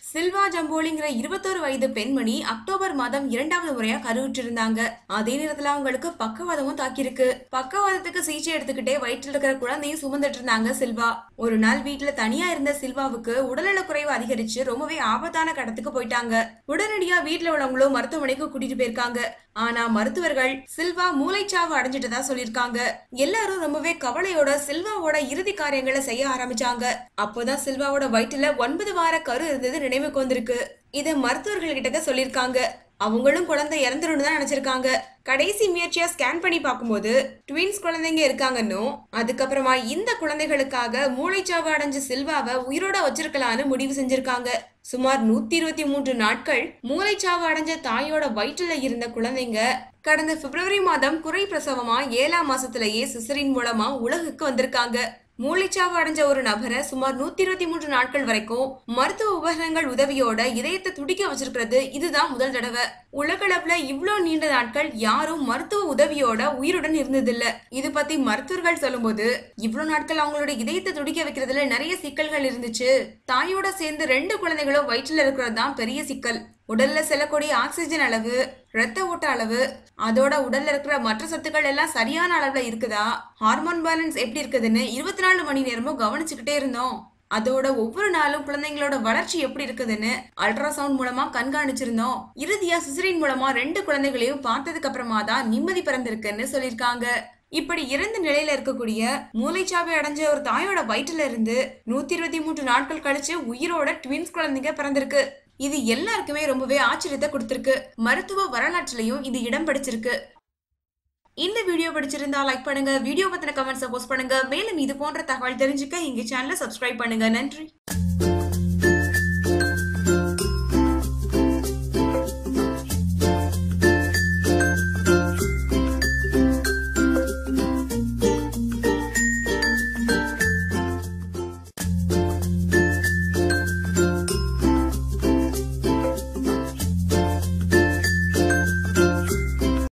சில்வா ஜம்போலிங்கிற இருபத்தோரு வயது பெண்மணி அக்டோபர் மாதம் இரண்டாவது முறையா கருவுற்றிருந்தாங்க. அதே நேரத்துல அவங்களுக்கு பக்கவாதமும் தாக்கியிருக்கு. பக்கவாதத்துக்கு சிகிச்சை எடுத்துக்கிட்டே வயிற்றில் இருக்கிற குழந்தையும் சுமந்துட்டு இருந்தாங்க சில்வா. ஒரு நாள் வீட்டுல தனியா இருந்த சில்வாவுக்கு உடல்நல குறைவு அதிகரிச்சு ரொம்பவே ஆபத்தான கடத்துக்கு போயிட்டாங்க. உடனடியா வீட்டுல உள்ளவங்களும் மருத்துவமனைக்கு கூட்டிட்டு போயிருக்காங்க. ஆனா மருத்துவர்கள் சில்வா மூளைச்சாவு அடைஞ்சிட்டதா சொல்லிருக்காங்க எல்லாரும் ரொம்பவே கவலையோட சில்வாவோட இறுதி காரியங்களை செய்ய ஆரம்பிச்சாங்க. அப்போதான் சில்வாவோட வயிற்றுல ஒன்பது வார கரு இருந்தது நினைவுக்கு வந்திருக்கு. இத மருத்துவர்கள் கிட்ட சொல்லிருக்காங்க அவங்களும் குழந்தை இறந்துடும் தான் நினைச்சிருக்காங்க. கடைசி முயற்சியா ஸ்கேன் பண்ணி பார்க்கும்போது ட்வின்ஸ் குழந்தைங்க இருக்காங்கன்னும் அதுக்கப்புறமா இந்த குழந்தைகளுக்காக மூளைச்சாவு அடைஞ்ச சில்வாவை உயிரோட வச்சிருக்கலாம்னு முடிவு செஞ்சிருக்காங்க. சுமார் நூத்தி இருபத்தி மூன்று நாட்கள் மூளைச்சாவு அடைஞ்ச தாயோட வயிற்றுல இருந்த குழந்தைங்க கடந்த பிப்ரவரி மாதம் குறை பிரசவமா ஏழாம் மாசத்திலேயே சிசரின் மூலமா உலகுக்கு வந்திருக்காங்க. மூளைச்சாவு அடைஞ்ச ஒரு நபரை சுமார் நூத்தி இருபத்தி மூன்று நாட்கள் வரைக்கும் மருத்துவ உபகரணங்கள் உதவியோட இதயத்தை துடிக்க வச்சிருக்கிறது. இதுதான் முதல் தடவை. உலகளவுல இவ்வளோ நீண்ட நாட்கள் யாரும் மருத்துவ உதவியோட உயிருடன் இருந்ததில்ல. இது பத்தி மருத்துவர்கள் சொல்லும்போது இவ்வளோ நாட்கள் அவங்களோட இதயத்தை துடிக்க வைக்கிறதுல நிறைய சிக்கல்கள் இருந்துச்சு. தாயோட சேர்ந்து ரெண்டு குழந்தைகளும் வயிற்றுல இருக்கிறது தான் பெரிய சிக்கல். உடல்ல செல்லக்கூடிய ஆக்சிஜன் அளவு ரத்த ஓட்ட அளவு அதோட உடல்ல இருக்கிற மற்ற சத்துக்கள் எல்லாம் சரியான அளவுல இருக்குதா? ஹார்மோன் பேலன்ஸ் எப்படி இருக்குதுன்னு இருபத்தி நாலு மணி நேரமும் கவனிச்சுக்கிட்டே இருந்தோம். அதோட ஒவ்வொரு நாளும் குழந்தைங்களோட வளர்ச்சி எப்படி இருக்குதுன்னு அல்ட்ராசவுண்ட் மூலமா கண்காணிச்சிருந்தோம். இறுதியா சிசரின் மூலமா ரெண்டு குழந்தைகளையும் பார்த்ததுக்கு அப்புறமா தான் நிம்மதி பிறந்திருக்குன்னு சொல்லியிருக்காங்க. இப்படி இறந்த நிலையில இருக்கக்கூடிய மூளைச்சாவை அடைஞ்ச ஒரு தாயோட வயிற்றுல இருந்து நூத்தி இருபத்தி மூன்று நாட்கள் கழிச்சு உயிரோட ட்வின்ஸ் குழந்தைங்க பிறந்திருக்கு. இது எல்லாருக்குமே ரொம்பவே ஆச்சரியத்தை கொடுத்திருக்கு. மருத்துவ வரலாற்றிலையும் இது இடம் பிடிச்சிருக்கு. இந்த வீடியோ பிடிச்சிருந்தா லைக் பண்ணுங்க வீடியோ பத்தின கமெண்ட்ஸ் போஸ்ட் பண்ணுங்க. மேலும் இது போன்ற தகவல் தெரிஞ்சுக்க எங்க சேனலை சப்ஸ்கிரைப் பண்ணுங்க. நன்றி.